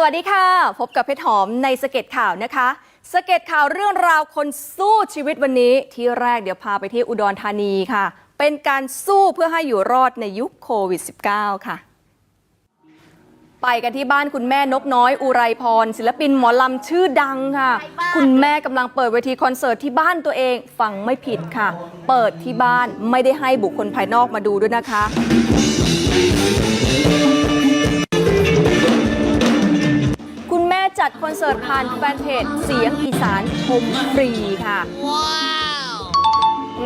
สวัสดีค่ะ พบกับเพชรหอมในสเก็ตข่าวนะคะสเก็ตข่าวเรื่องราวคนสู้ชีวิตวันนี้ที่แรกเดี๋ยวพาไปที่อุดรธานีค่ะ เป็นการสู้เพื่อให้อยู่รอดในยุคโควิด -19 ค่ะ ไปกันที่บ้านคุณแม่นกน้อยอุไรพร ศิลปินหมอลำชื่อดังค่ะ คุณแม่กำลังเปิดเวทีคอนเสิร์ตที่บ้านตัวเองฟังไม่ผิดค่ะ เปิดที่บ้านไม่ได้ให้บุคคลภายนอกมาดูด้วยนะคะ ดคอนเสิร์ตผ่านแฟนเพจเสียงอีสานชมฟรีค่ะ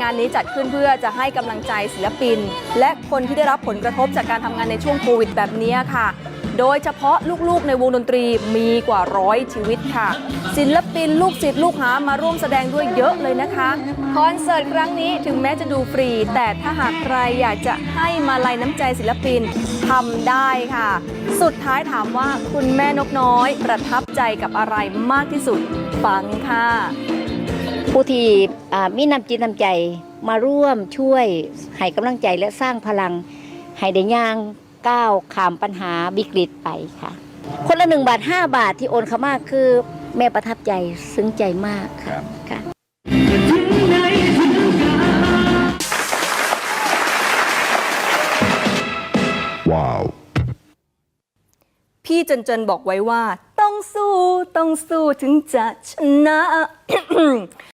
งานนี้จัดขึ้นเพื่อจะให้กำลังใจศิลปิน และคนที่ได้รับผลกระทบจากการทำงานในช่วงโควิดแบบนี้ค่ะ โดยเฉพาะลูกๆในวงดนตรีมีกว่าร้อยชีวิตค่ะ ศิลปินลูกศิษย์ลูกหามาร่วมแสดงด้วยเยอะเลยนะคะคอนเสิร์ตครั้งนี้ถึงแม้จะดูฟรี แต่ถ้าหากใครอยากจะให้มาลัยน้ำใจศิลปินทำได้ค่ะ สุดท้ายถามว่าคุณแม่นกน้อย ประทับใจกับอะไรมากที่สุดฟังค่ะ ผู้ที่มีน้ำจิตน้ำใจมาร่วมช่วยให้กำลังใจและสร้างพลังให้ได้ย่าง ก้าวข้ามปัญหาวิกฤตไปค่ะ คนละหนึ่งบาทห้าบาทที่โอนเข้ามาคือแม่ประทับใจซึ้งใจมากค่ะค่ะ Wow. พี่เจนเจนบอกไว้ว่า ต้องสู้ต้องสู้ถึงจะชนะ